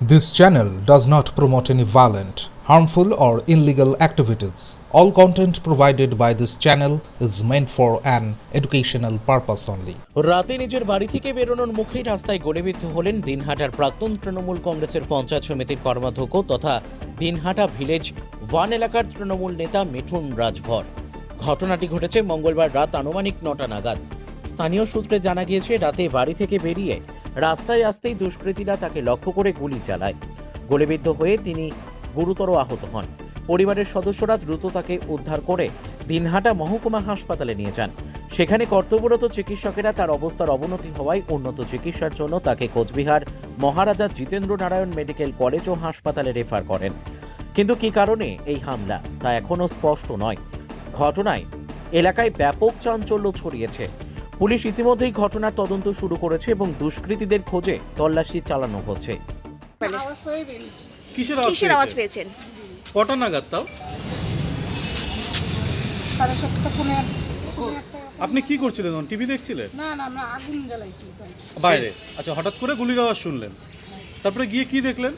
This channel does not promote any violent, harmful, or illegal activities. All content provided by this channel is meant for an educational purpose only. রাতে নিজের বাড়ি থেকে বেরোনোর মুখেই রাস্তায় গড়েবিদ্ধ হলেন দিনহাটার প্রাক্তন তৃণমূল কংগ্রেসের পঞ্চায়েত সমিতির কর্মাধ্যক্ষ তথা দিনহাটা ভিলেজ ওয়ান এলাকার তৃণমূল নেতা মিঠুন রাজভর ঘটনাটি ঘটেছে মঙ্গলবার রাত আনুমানিক নটা নাগাদ স্থানীয় সূত্রে জানা গিয়েছে রাতে বাড়ি থেকে বেরিয়ে রাস্তায় আসতেই দুষ্কৃতীরা তাকে লক্ষ্য করে গুলি চালায়। গুলিবিদ্ধ হয়ে তিনি গুরুতর আহত হন। পরিবারের সদস্যরা দ্রুত তাকে উদ্ধার করে দিনহাটা মহকুমা হাসপাতালে নিয়ে যান। সেখানে কর্তব্যরত চিকিৎসকেরা তার অবস্থার অবনতি হওয়ায় উন্নত চিকিৎসার জন্য তাকে কোচবিহার মহারাজা জিতেন্দ্র নারায়ণ মেডিকেল কলেজ ও হাসপাতালে রেফার করেন। কিন্তু কী কারণে এই হামলা, তা এখনও স্পষ্ট নয়। ঘটনায় এলাকায় ব্যাপক চাঞ্চল্য ছড়িয়েছে। পুলিশ ইতিমধ্যেই ঘটনার তদন্ত শুরু করেছে এবং দুষ্কৃতীদের খোঁজে তল্লাশি চালানো হচ্ছে। আওয়াজ কিসের আওয়াজ কিসের আওয়াজ পেয়েছেন? পেয়েছেন? কটা নাগাদ তাও? সাড়ে সাতটা আপনি কি করছিলেন? তখন টিভি দেখছিলেন? না না আমরা আগুন জ্বালাইছি। বাইরে। আচ্ছা হঠাৎ করে গুলির আওয়াজ শুনলেন। তারপরে গিয়ে কি দেখলেন?